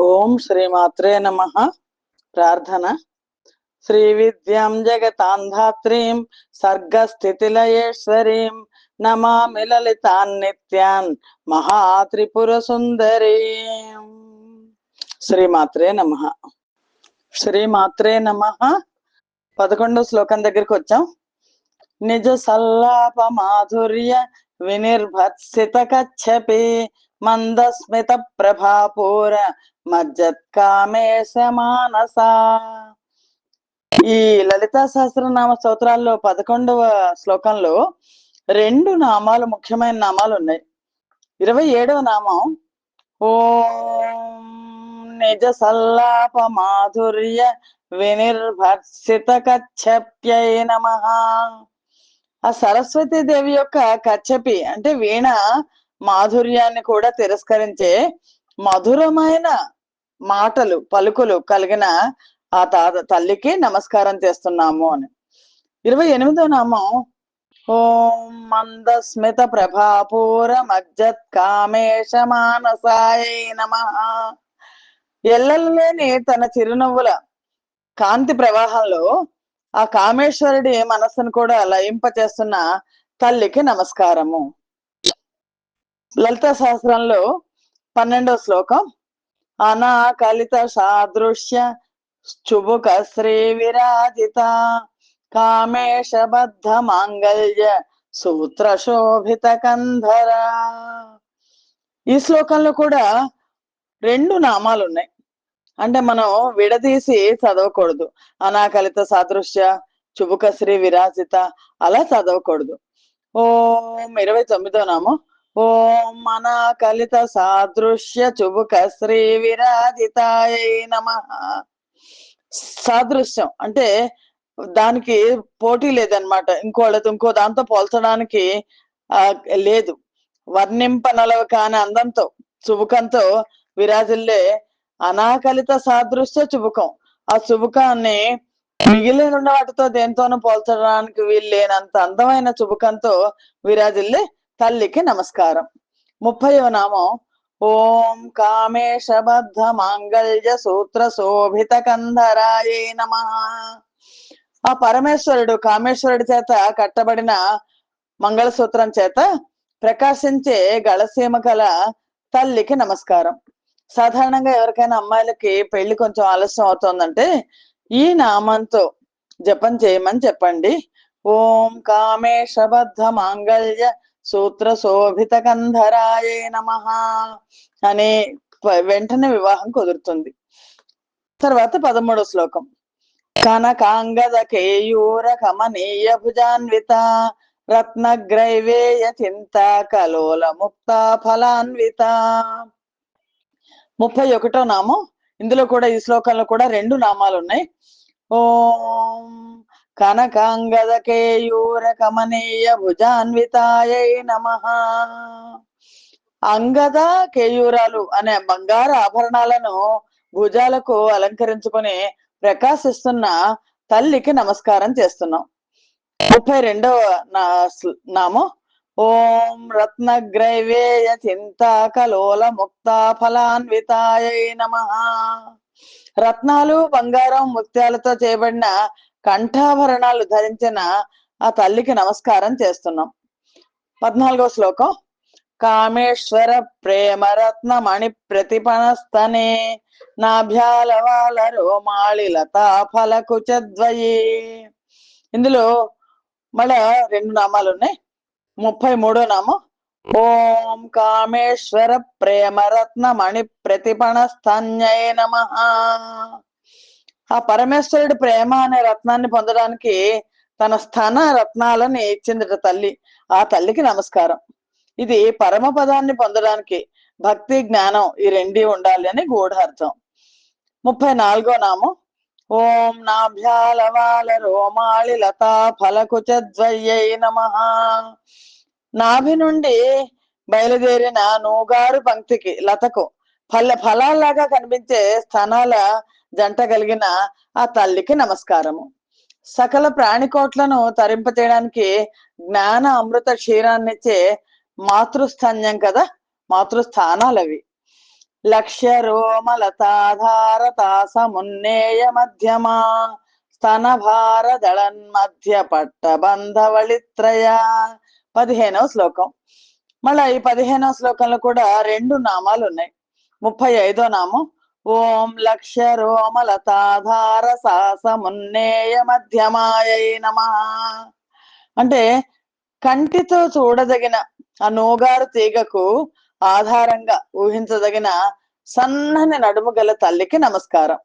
ఓం శ్రీమాత్రే నమ. ప్రార్థన. శ్రీ విద్యాం జగతాంధాత్రీం సర్గస్థితిలయేశ్వరీం నమామి లలితాన్ నిత్యాన్ మహాత్రిపుర సుందరీం శ్రీమాత్రే నమ. శ్రీమాత్రే నమ. పదకొండో శ్లోకం దగ్గరికి వచ్చాం. నిజ సల్లాప మాధుర్య వినిర్భత్సిత కచ్చపి మందస్మిత ప్రభాపూర మజ్జత్కామేశ మానస ఈ లలితా సహస్రనామ స్తోత్రాల్లో పదకొండవ శ్లోకంలో రెండు నామాలు ముఖ్యమైన నామాలు ఉన్నాయి. ఇరవై ఏడవ నామం ఓం నిజ సల్లాప మాధుర్య వినిర్భర్సిత కచ్చప్యై నమ. ఆ సరస్వతి దేవి యొక్క కచ్చపి అంటే వీణ మాధుర్యాన్ని కూడా తిరస్కరించే మధురమైన మాటలు పలుకులు కలిగిన ఆ తాత తల్లికి నమస్కారం చేస్తున్నాము అని. ఇరవై ఎనిమిదో నామం ఓం మందస్మిత ప్రభాపూర మజ్జత్ కామేశ మానసాయ నమ. ఎల్లలేని తన చిరునవ్వుల కాంతి ప్రవాహంలో ఆ కామేశ్వరుడి మనస్సును కూడా లయింపచేస్తున్న తల్లికి నమస్కారము. లలిత సహస్రంలో పన్నెండో శ్లోకం. అనాకలిత సాదృశ్య చుబుక శ్రీ విరాజిత కామేశబద్ధ మాంగళ్య సూత్ర శోభిత కంధర. ఈ శ్లోకంలో కూడా రెండు నామాలు ఉన్నాయి అంటే మనం విడదీసి చదవకూడదు. అనాకలిత సాదృశ్య చుబుక శ్రీ విరాజిత అలా చదవకూడదు. ఓం ఇరవై తొమ్మిదో నామం. ఓం అనాకలిత సాదృశ్య చుబుక శ్రీ విరాజితాయ నమ. సాదృశ్యం అంటే దానికి పోటీ లేదనమాట ఇంకోళ్ళతో ఇంకో దాంతో పోల్చడానికి ఆ లేదు. వర్ణింపనలవు కాని అందంతో చుబుకంతో విరాజిల్లే అనాకలిత సాదృశ్య చుబుకం. ఆ చుబుకాన్ని మిగిలిన వాటితో దేంతోనూ పోల్చడానికి వీల్లేనంత అందమైన చుబుకంతో విరాజిల్లే తల్లికి నమస్కారం. ముప్పై నామం. ఓం కామేశబద్ధ మాంగళ్య సూత్ర శోభిత కంధరాయే నమ. ఆ పరమేశ్వరుడు కామేశ్వరుడి చేత కట్టబడిన మంగళసూత్రం చేత ప్రకాశించే గళసీమ కల తల్లికి నమస్కారం. సాధారణంగా ఎవరికైనా అమ్మాయిలకి పెళ్ళి కొంచెం ఆలస్యం అవుతోందంటే ఈ నామంతో జపం చేయమని చెప్పండి. ఓం కామేశబద్ధ మాంగళ్య సూత్ర శోభిత కంధరాయే నమ అని వెంటనే వివాహం కుదురుతుంది. తర్వాత పదమూడో శ్లోకం. కనకాంగద కేయూర కమనీయ భుజాన్విత రత్నగ్రైవేయ చింత కలోల ముక్త ఫలాన్విత ముప్పై ఒకటో నామం. ఇందులో కూడా ఈ శ్లోకంలో కూడా రెండు నామాలు ఉన్నాయి ఓం కనకాంగద కేయూర కమనీయ భుజాన్వితాయై నమ. అంగద కేయూరాలు అనే బంగారు ఆభరణాలను భుజాలకు అలంకరించుకొని ప్రకాశిస్తున్న తల్లికి నమస్కారం చేస్తున్నాం. ముప్పై రెండవ నామం. ఓం రత్నగ్రైవేయ చింతా కలోల ముక్తా నమ. రత్నాలు బంగారం ముత్యాలతో చేయబడిన కంఠాభరణాలు ధరించిన ఆ తల్లికి నమస్కారం చేస్తున్నాం. పద్నాలుగో శ్లోకం. కామేశ్వర ప్రేమ రత్న మణి ప్రతిపణస్తనే నాభ్యాలవాల రోమాళి లతా ఫలకుచద్వయే. ఇందులో మళ్ళా రెండు నామాలు ఉన్నాయి. ముప్పై మూడో నామం. ఓం కామేశ్వర ప్రేమరత్న మణి మణి ప్రతిపణస్తన్యై నమ. ఆ పరమేశ్వరుడి ప్రేమ అనే రత్నాన్ని పొందడానికి తన స్థన రత్నాలని ఇచ్చిందట తల్లి. ఆ తల్లికి నమస్కారం. ఇది పరమ పదాన్ని పొందడానికి భక్తి జ్ఞానం ఈ రెండీ ఉండాలి అని గూఢార్థం. ముప్పై నాలుగో నామం. ఓం నాభ్యాలవాల రోమాళి లతా ఫలకుచద్వయ్యై నమ. నాభి నుండి బయలుదేరిన నూగారు పంక్తికి లతకు ఫల ఫలాల్లాగా కనిపించే స్థానాల జంట కలిగిన ఆ తల్లికి నమస్కారము. సకల ప్రాణికోట్లను తరింపచేయడానికి జ్ఞాన అమృత క్షీరాన్నిచ్చే మాతృస్థాన్యం కదా మాతృస్థానాలు అవి లక్ష్య రోమలతాధారతా సమున్నేయ మధ్యమా స్తన భారదళన్మధ్య పట్టబంధవళిత్రయ పదిహేనవ శ్లోకం. మళ్ళా ఈ పదిహేనవ శ్లోకంలో కూడా రెండు నామాలు ఉన్నాయి. ముప్పై ఐదో నామం ఓం లక్ష్య రోమలతాధార సాసమున్నేయ మధ్యమాయై నమ. అంటే కంటితో చూడదగిన ఆ నోగారు తీగకు ఆధారంగా ఊహించదగిన సన్నని నడుము గల తల్లికి నమస్కారం.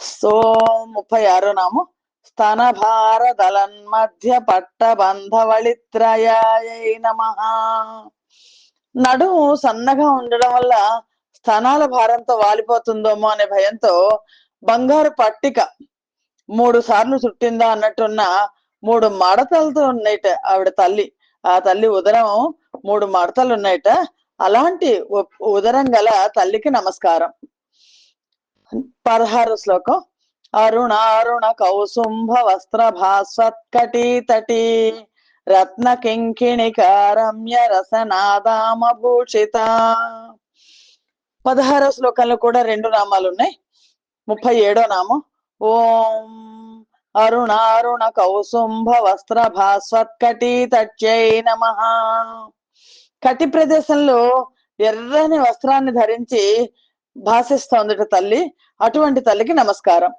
సో ముప్పై ఆరో నాము. స్తన భారదలన్ మధ్య పట్టబంధవళిత్రయాయై నమ. నడుము సన్నగా ఉండడం వల్ల స్తనాల భారంతో వాలిపోతుందేమో అనే భయంతో బంగారు పట్టిక మూడు సార్లు చుట్టిందా అన్నట్టున్న మూడు మడతలతో ఉన్నట్టు ఆవిడ తల్లి. ఆ తల్లి ఉదరం మూడు మడతలు ఉన్నాయట అలాంటి ఉదరం గల తల్లికి నమస్కారం. పదహారు శ్లోకం. అరుణ అరుణ కౌసుంభ వస్త్ర భాస్వత్కటీ తటి రత్న కింకిణి కారమ్య రసనాదామ భూషిత పదహారో శ్లోకంలో కూడా రెండు నామాలు ఉన్నాయి ముప్పై ఏడో నామం. ఓం అరుణ అరుణ కౌసుంభ వస్త్ర భాస్వత్కటీ తట్యై నమ. కటి ప్రదేశంలో ఎర్రని వస్త్రాన్ని ధరించి భాషిస్తోందట తల్లి. అటువంటి తల్లికి నమస్కారం.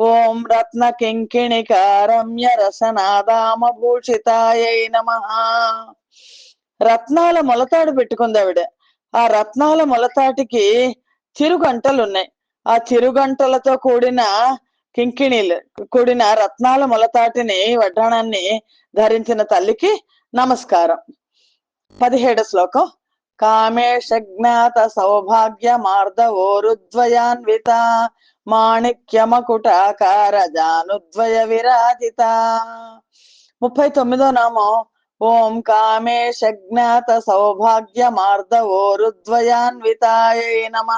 ఓం రత్న కింకిణిక రమ్య రసనాదామ భూషితాయై నమ. రత్నాల మొలతాడు పెట్టుకుంది ఆవిడ. ఆ రత్నాల మొలతాటికి చిరుగంటలు ఉన్నాయి ఆ చిరుగంటలతో కూడిన కింకిణీలు కూడిన రత్నాల మొలతాటిని వడ్డాణాన్ని ధరించిన తల్లికి నమస్కారం. పదిహేడు శ్లోకం. కామేశ జ్ఞాత సౌభాగ్య మార్దవోరుద్వయాన్విత మాణిక్యమకుటాకార జానుద్వయ విరాజిత. ముప్పై తొమ్మిదో నామం. ఓం కామేష జ్ఞాత సౌభాగ్య మార్దవోరుద్వయాన్వితాయై నమ.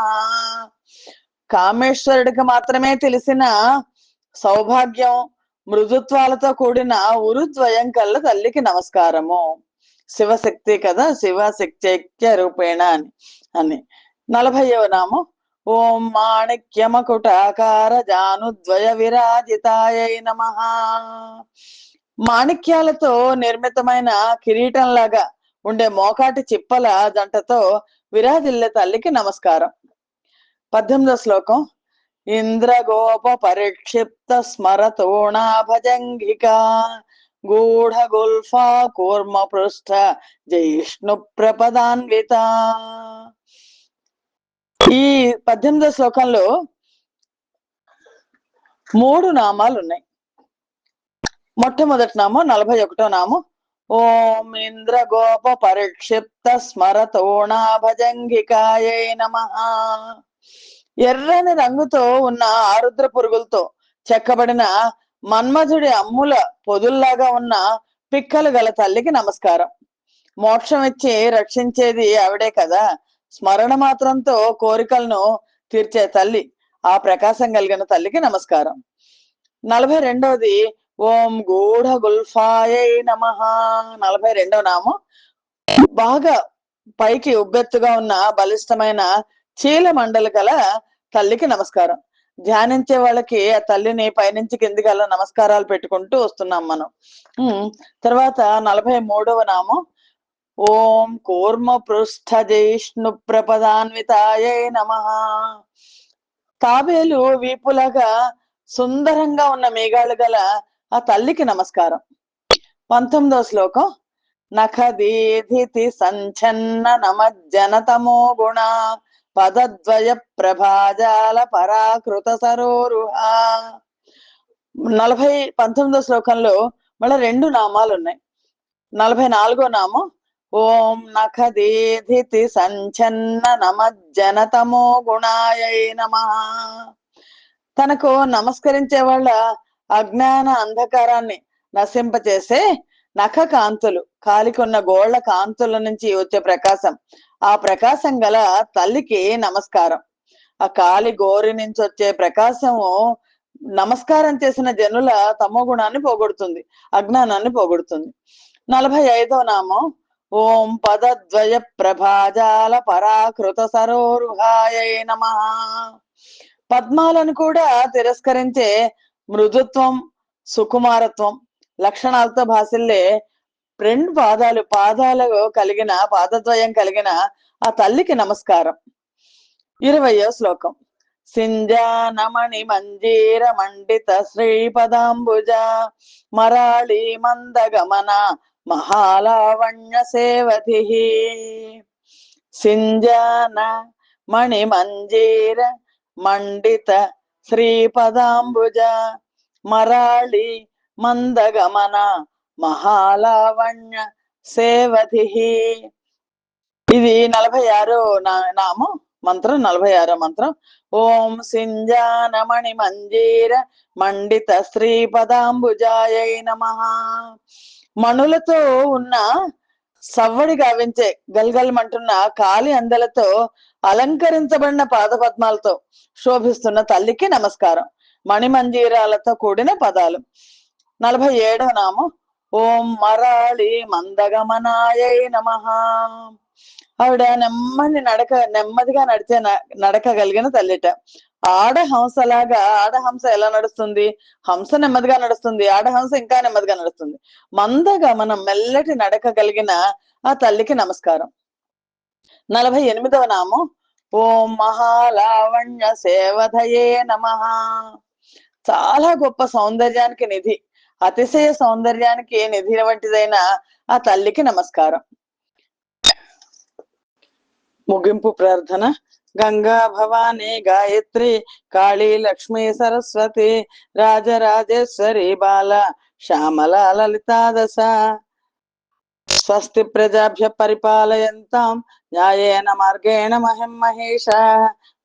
కామేశ్వరుడికి మాత్రమే తెలిసిన సౌభాగ్యం మృదుత్వాలతో కూడిన ఉరుద్వయం కల్ల తల్లికి నమస్కారము. శివశక్తి కదా శివశక్త్యైక్య రూపేణ అని అని. నలభైవ నామం. ఓం మాణిక్యమకుటాకార జానుద్వయ విరాజితాయై నమ. మాణిక్యాలతో నిర్మితమైన కిరీటంలాగా ఉండే మోకాటి చిప్పల జంటతో విరాజిల్లే తల్లికి నమస్కారం. పద్దెనిమిదో శ్లోకం. ఇంద్రగోప పరిక్షిప్త స్మరతోణా గూఢ గుల్ఫా కూర్మ పృష్ఠ జైష్ణు ప్రపదాన్విత. ఈ పద్దెనిమిదో శ్లోకంలో మూడు నామాలు ఉన్నాయి మొట్టమొదటి నామం నలభై ఒకటో నామం. ఓం ఇంద్రగోప పరిక్షిప్త స్మరతోణాభజంగికాయై నమ. ఎర్రని రంగుతో ఉన్న ఆరుద్ర పురుగులతో చెక్కబడిన మన్మధుడి అమ్ముల పొదుల్లాగా ఉన్న పిక్కలు గల తల్లికి నమస్కారం. మోక్షం ఇచ్చి రక్షించేది ఆవిడే కదా. స్మరణ మాత్రంతో కోరికలను తీర్చే తల్లి ఆ ప్రకాశం కలిగిన తల్లికి నమస్కారం. నలభై రెండవది ఓం గూఢ గుల్ఫాయ నమ. నలభై రెండవ నామం. బాగా పైకి ఉబ్బెత్తుగా ఉన్న బలిష్టమైన చీల మండలి గల తల్లికి నమస్కారం. ధ్యానించే వాళ్ళకి ఆ తల్లిని పైనుంచి కిందికి అలా నమస్కారాలు పెట్టుకుంటూ వస్తున్నాం మనం. తర్వాత నలభై మూడవ నామం. ఓం కూర్మ పృష్ఠ జైష్ణు ప్రపదాన్వితాయ నమ. తాబేలు వీపులాగా సుందరంగా ఉన్న మేఘాలు గల ఆ తల్లికి నమస్కారం. పంతొమ్మిదవ శ్లోకం. నఖదీధితి సంచన్న నమజ్జనతమో గుణ. పదద్వయ ప్రభాజాల పరాకృత సరోరుహా. నలభై పంతొమ్మిదో శ్లోకంలో మళ్ళీ రెండు నామాలు ఉన్నాయి నలభై నాలుగో నామం ఓం నఖదీధితి సంచన్న నమజ్జనతమో గుణాయై నమ. తనకు నమస్కరించే వాళ్ళ అజ్ఞాన అంధకారాన్ని నశింపచేసే నఖ కాంతులు కాలికున్న గోళ్ళ కాంతుల నుంచి వచ్చే ప్రకాశం ఆ ప్రకాశం గల తల్లికి నమస్కారం. ఆ కాలి గోరి నుంచి వచ్చే ప్రకాశము నమస్కారం చేసిన జనుల తమో గుణాన్ని పోగొడుతుంది అజ్ఞానాన్ని పోగొడుతుంది. నలభై ఐదో నామం ఓం పదద్వయ ప్రభాజాల పరాకృత సరోరుహాయ నమ. పద్మాలను కూడా తిరస్కరించే మృదుత్వం సుకుమారత్వం లక్షణాలతో భాషల్లే రెండు పాదాలు పాదాలు కలిగిన పాదద్వయం కలిగిన ఆ తల్లికి నమస్కారం. ఇరవయో శ్లోకం. సింజానమణి మంజీర మండిత శ్రీపదాంబుజ మరాళి మందగమన మహాలావణ్య సేవతి సింజాన మణి మంజీర మండిత శ్రీపదాంబుజ మరాళి మందగమన మహాలావణ్య సేవతి ఇది నలభై ఆరో నా- నామం? మంత్రం? నలభై ఆరో మంత్రం? ఓం సింజానమణి మంజీర మండిత శ్రీ శ్రీపదాంబుజాయ నమ. మణులతో ఉన్న సవ్వడి గావించే గల్గల్మంటున్న కాలి అందలతో అలంకరించబడిన పాదపద్మాలతో శోభిస్తున్న తల్లికి నమస్కారం. మణిమంజీరాలతో కూడిన పదాలు. నలభై ఏడో నామం? ఓం మరాళి మందగమనాయై నమ. ఆవిడ నెమ్మది నడక నెమ్మదిగా నడిచే న- నడకగలిగిన తల్లిట. ఆడహంసలాగా ఆడహంస ఎలా నడుస్తుంది? హంస నెమ్మదిగా నడుస్తుంది ఆడహంస ఇంకా నెమ్మదిగా నడుస్తుంది. మందగమనం మెల్లటి నడక కలిగిన ఆ తల్లికి నమస్కారం. నలభై ఎనిమిదవ నామం. ఓం మహాలావణ్య సేవధయే నమ. చాలా గొప్ప సౌందర్యానికి నిధి. అతిశయ సౌందర్యానికి నిధి వంటిదైన ఆ తల్లికి నమస్కారం. ముగింపు ప్రార్థన. గంగా భవానీ గాయత్రి కాళీ లక్ష్మీ సరస్వతి రాజరాజేశ్వరి బాల శ్యామల లలితాదశ. స్వస్తి ప్రజాభ్య పరిపాలయంతాం న్యాయేన మార్గేణ మహిం మహేష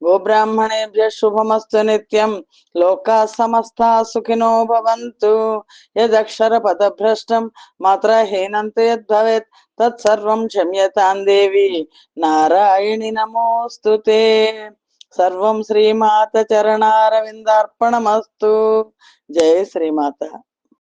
గోబ్రాహ్మణేభ్య శుభమస్తు నిత్యం లోకా సమస్త సుఖినో భవంతు యదక్షర పదభ్రష్టం మాత్రహీనం యద్భవేత్ తత్సర్వం క్షమ్యతాం దేవి నారాయణి నమోస్తు సర్వం శ్రీమాత చరణారవిందార్పణమస్తు జయ శ్రీమాత